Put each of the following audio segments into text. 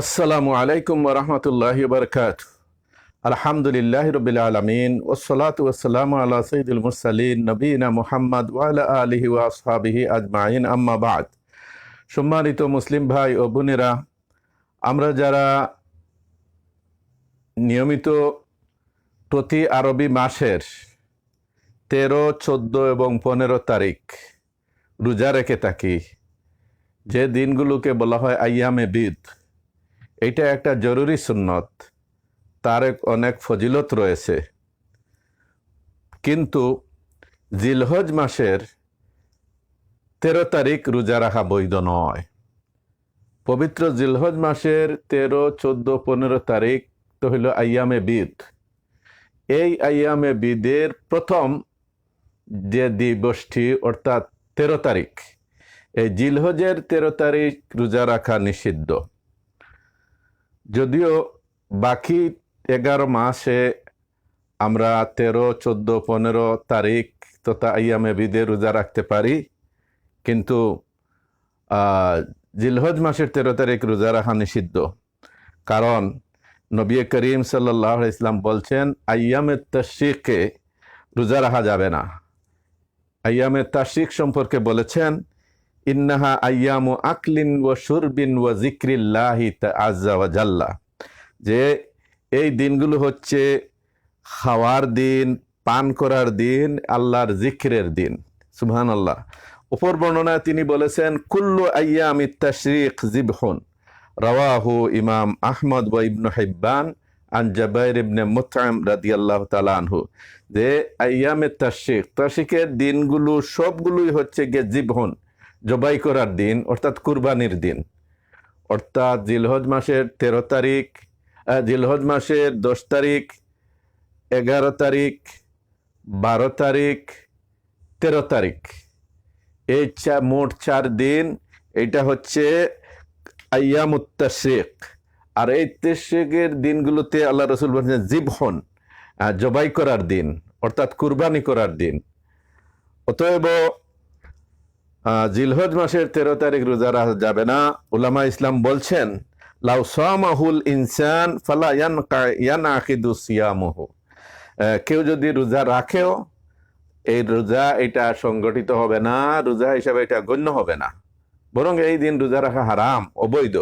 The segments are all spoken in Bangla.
আসসালামু আলাইকুম ওরহমতুল্লাহ বরকাত আলহামদুলিল্লাহ রবিল আলমিন ওসলাত ওসালাম আল্লাহ সঈদুল মুরসালিন নবীনা মুহাম্মদ ওয়ালা আলহি ওয়াসহাবিহি আজমাইন। আম্মাবাদ সম্মানিত মুসলিম ভাই ও বোনেরা, আমরা যারা নিয়মিত প্রতি আরবি মাসের তেরো, চোদ্দ এবং পনেরো তারিখ রোজা রেখে থাকি, যে দিনগুলোকে বলা হয় আইয়ামে বিদ। এটা একটা জরুরি সুন্নত। তার অনেক ফজিলত রয়েছে। কিন্তু জিলহজ মাসের তেরো তারিখ রোজা রাখা বৈধ নয়। পবিত্র জিলহজ মাসের তেরো, চোদ্দ, পনেরো তারিখ তো হইল আইয়ামে বিদ। এই আইয়ামে বিদের প্রথম যে দিবসটি, অর্থাৎ তেরো তারিখ, এই জিলহজের তেরো তারিখ রোজা রাখা নিষিদ্ধ। যদিও বাকি এগারো মাসে আমরা তেরো, চোদ্দ, পনেরো তারিখ তথা আইয়ামে বিদে রোজা রাখতে পারি। কিন্তু জিলহজ মাসের তেরো তারিখ রোজা রাখা নিষিদ্ধ। কারণ নবী করিম সাল্লাহ ইসলাম বলছেন আয়ামে তশিকে রোজা রাখা যাবে না। আয়ামে তাশিক সম্পর্কে বলেছেন ইন্নাহা আয়ামু আকলিন ও সুরবিন ও জিক্রিল্লাহি আজ্জা ওয়া জাল্লা। যে এই দিনগুলো হচ্ছে খাওয়ার দিন, পান করার দিন, আল্লাহর জিক্রের দিন। সুবহান আল্লাহ উপর বর্ণনায় তিনি বলেছেন, কুল্লু আয়াম ইত্তাশরিক জিবহুন রাওয়াহু ইমাম আহমদ ওয়া ইবনু হিব্বান আন জাবাইর ইবনে মুতআম রাদিয়াল্লাহু তাআলা আনহু। যে আয়ামে তাশরিক, তাশরিকের দিনগুলো সবগুলোই হচ্ছে গিয়ে জিবহুন জবাই করার দিন, অর্থাৎ কুরবানির দিন। অর্থাৎ জিলহজ মাসের তেরো তারিখ জিলহজ মাসের দশ তারিখ, এগারো তারিখ, বারো তারিখ, তেরো তারিখ। এই চা মোট চার দিন এটা হচ্ছে আয়ামুত্তাশেক আর এই তেশেকের দিনগুলোতে আল্লাহ রসুল বলছেন, জীবহন জবাই করার দিন, অর্থাৎ কুরবানি করার দিন। অতএব জিলহজ মাসের তেরো তারিখ রোজা রাখা যাবে না। উলামা ইসলাম বলছেন, লাউ সামাহুল ইনসান ফালা ইয়ান ইয়ান আকিদু সিয়ামহ কেউ যদি রোজা রাখেও, এই রোজা এটা সংগঠিত হবে না, রোজা হিসাবে এটা গণ্য হবে না। বরং এই দিন রোজা রাখা হারাম, অবৈধ।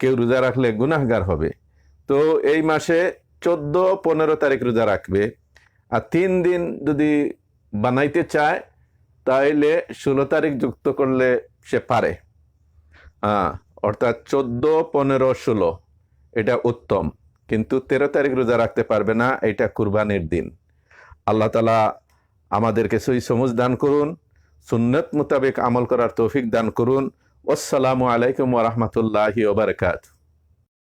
কেউ রোজা রাখলে গুনাহগার হবে। তো এই মাসে চোদ্দ, পনেরো তারিখ রোজা রাখবে। আর তিন দিন যদি বানাইতে চায় তাইলে ষোলো তারিখ যুক্ত করলে সে পারে। হ্যাঁ অর্থাৎ চোদ্দ, পনেরো, ষোলো, এটা উত্তম। কিন্তু তেরো তারিখ রোজা রাখতে পারবে না, এটা কুরবানির দিন। আল্লাহ তালা আমাদেরকে সই সমুজ দান করুন, সুন্নত মোতাবেক আমল করার তৌফিক দান করুন। আসসালামু আলাইকুম ওরহমতুল্লাহি ওবরকাত